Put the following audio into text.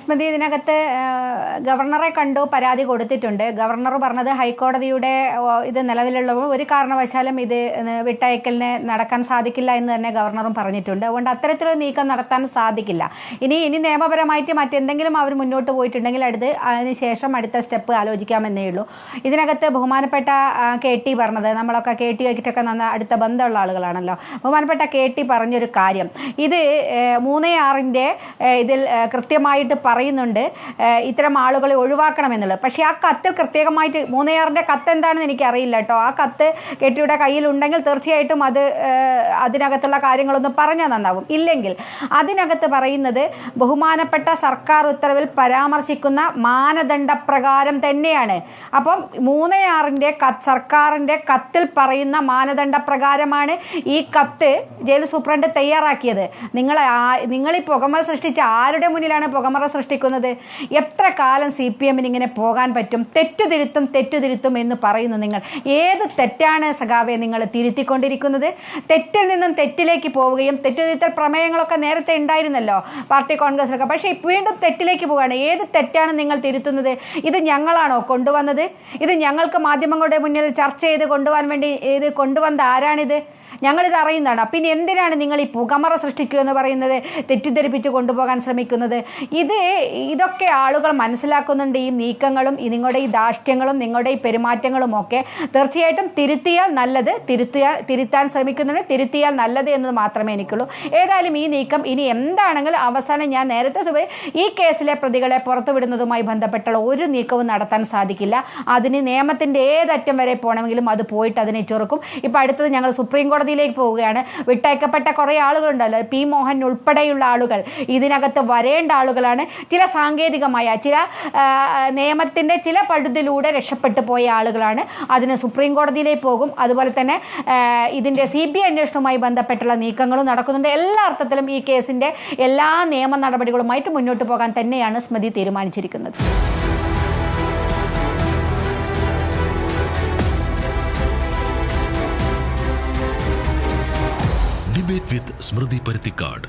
സ്മൃതി ഇതിനകത്ത് ഗവർണറെ കണ്ടു പരാതി കൊടുത്തിട്ടുണ്ട്. ഗവർണർ പറഞ്ഞത് ഹൈക്കോടതിയുടെ ഇത് നിലവിലുള്ളപ്പോൾ ഒരു കാരണവശാലും ഇത് വിട്ടയക്കലിന് നടക്കാൻ സാധിക്കില്ല എന്ന് തന്നെ ഗവർണറും പറഞ്ഞിട്ടുണ്ട്. അതുകൊണ്ട് അത്തരത്തിലൊരു നീക്കം നടത്താൻ സാധിക്കില്ല. ഇനി ഇനി നിയമപരമായിട്ട് മറ്റെന്തെങ്കിലും അവർ മുന്നോട്ട് പോയിട്ടുണ്ടെങ്കിൽ അടുത്ത് അതിന് ശേഷം അടുത്ത സ്റ്റെപ്പ് ആലോചിക്കാമെന്നേ ഉള്ളൂ. ഇതിനകത്ത് ബഹുമാനപ്പെട്ട കെ ടി പറഞ്ഞത് നമ്മളൊക്കെ കെ ടി ആയിട്ടൊക്കെ നന്ന അടുത്ത ബന്ധമുള്ള ആളുകളാണല്ലോ. ബഹുമാനപ്പെട്ട കെ ടി പറഞ്ഞൊരു കാര്യം. ഇത് മൂന്നേ ആറിന്റെ ഇതിൽ ഏഹ്, കൃത്യമായിട്ട് പറയുന്നുണ്ട് ഇത്തരം ആളുകളെ ഒഴിവാക്കണം എന്നുള്ളത് പക്ഷേ ആ കത്തിൽ കൃത്യമായിട്ട് മൂന്നയാറിന്റെ കത്ത് എന്താണെന്ന് എനിക്ക് അറിയില്ല കേട്ടോ. ആ കത്ത് കെട്ടിയുടെ കയ്യിലുണ്ടെങ്കിൽ തീർച്ചയായിട്ടും അത് അതിനകത്തുള്ള കാര്യങ്ങളൊന്നും പറഞ്ഞാൽ നന്നാവും. ഇല്ലെങ്കിൽ അതിനകത്ത് പറയുന്നത് ബഹുമാനപ്പെട്ട സർക്കാർ ഉത്തരവിൽ പരാമർശിക്കുന്ന മാനദണ്ഡപ്രകാരം തന്നെയാണ്. അപ്പം മൂന്നയാറിന്റെ സർക്കാരിന്റെ കത്തിൽ പറയുന്ന മാനദണ്ഡപ്രകാരമാണ് ഈ കത്ത് ജയിൽ സൂപ്രണ്ട് തയ്യാറാക്കിയത്. നിങ്ങൾ നിങ്ങൾ ഈ പുകമ സൃഷ്ടിച്ച ആരുടെ മുന്നിലാണ് പുകമറ സൃഷ്ടിക്കുന്നത്? എത്ര കാലം സി പി എമ്മിന് ഇങ്ങനെ പോകാൻ പറ്റും? തെറ്റുതിരുത്തും തെറ്റുതിരുത്തും എന്ന് പറയുന്നു നിങ്ങൾ. ഏത് തെറ്റാണ് സഖാവെ നിങ്ങൾ തിരുത്തിക്കൊണ്ടിരിക്കുന്നത്? തെറ്റിൽ നിന്നും തെറ്റിലേക്ക് പോവുകയും തെറ്റുതിരുത്തൽ പ്രമേയങ്ങളൊക്കെ നേരത്തെ ഉണ്ടായിരുന്നല്ലോ പാർട്ടി കോൺഗ്രസിലൊക്കെ. പക്ഷേ വീണ്ടും തെറ്റിലേക്ക് പോവുകയാണ്. ഏത് തെറ്റാണ് നിങ്ങൾ തിരുത്തുന്നത്? ഇത് ഞങ്ങളാണോ കൊണ്ടുവന്നത്? ഇത് ഞങ്ങൾക്ക് മാധ്യമങ്ങളുടെ മുന്നിൽ ചർച്ച ചെയ്ത് കൊണ്ടുപോകാൻ വേണ്ടി ഇത് കൊണ്ടുവന്ന ആരാണിത്? ഞങ്ങളിത് അറിയുന്നതാണ്. പിന്നെ എന്തിനാണ് നിങ്ങൾ ഈ പുകമറ സൃഷ്ടിക്കുക എന്ന് പറയുന്നത്? തെറ്റിദ്ധരിപ്പിച്ച് കൊണ്ടുപോകാൻ ശ്രമിക്കുന്നത്? ഇത് ഇതൊക്കെ ആളുകൾ മനസ്സിലാക്കുന്നുണ്ട്. ഈ നീക്കങ്ങളും നിങ്ങളുടെ ഈ ധാർഷ്ട്യങ്ങളും നിങ്ങളുടെ ഈ പെരുമാറ്റങ്ങളും ഒക്കെ തീർച്ചയായിട്ടും തിരുത്തിയാൽ നല്ലത് തിരുത്തിയാൽ തിരുത്താൻ ശ്രമിക്കുന്നുണ്ട് തിരുത്തിയാൽ നല്ലത് എന്നത് മാത്രമേ എനിക്കുള്ളൂ. ഏതായാലും ഈ നീക്കം ഇനി എന്താണെങ്കിലും അവസാനം ഞാൻ നേരത്തെ സുബൈ ഈ കേസിലെ പ്രതികളെ പുറത്തുവിടുന്നതുമായി ബന്ധപ്പെട്ടുള്ള ഒരു നീക്കവും നടത്താൻ സാധിക്കില്ല. അതിന് നിയമത്തിന്റെ ഏതറ്റം വരെ പോകണമെങ്കിലും അത് പോയിട്ട് അതിനെ ചെറുക്കും. ഇപ്പോൾ അടുത്തത് ഞങ്ങൾ സുപ്രീം കോടതിയിലേക്ക് പോവുകയാണ്. വിട്ടയക്കപ്പെട്ട കുറേ ആളുകളുണ്ടല്ലോ. പി മോഹൻ ഉൾപ്പെടെയുള്ള ആളുകൾ. ഇതിനകത്ത് വരേണ്ട ആളുകളാണ്. ചില സാങ്കേതികമായ ചില നിയമത്തിന്റെ ചില പഴുതിലൂടെ രക്ഷപ്പെട്ടു പോയ ആളുകളാണ്. അതിന് സുപ്രീം കോടതിയിലേക്ക് പോകും. അതുപോലെ തന്നെ ഇതിന്റെ സി ബി ഐ അന്വേഷണവുമായി ബന്ധപ്പെട്ടുള്ള നീക്കങ്ങളും നടക്കുന്നുണ്ട്. എല്ലാ അർത്ഥത്തിലും ഈ കേസിന്റെ എല്ലാ നിയമ നടപടികളുമായിട്ട് മുന്നോട്ട് പോകാൻ തന്നെയാണ് സ്മൃതി തീരുമാനിച്ചിരിക്കുന്നത്. ഡിബേറ്റ് വിത്ത് സ്മൃതി പരുത്തിക്കാട്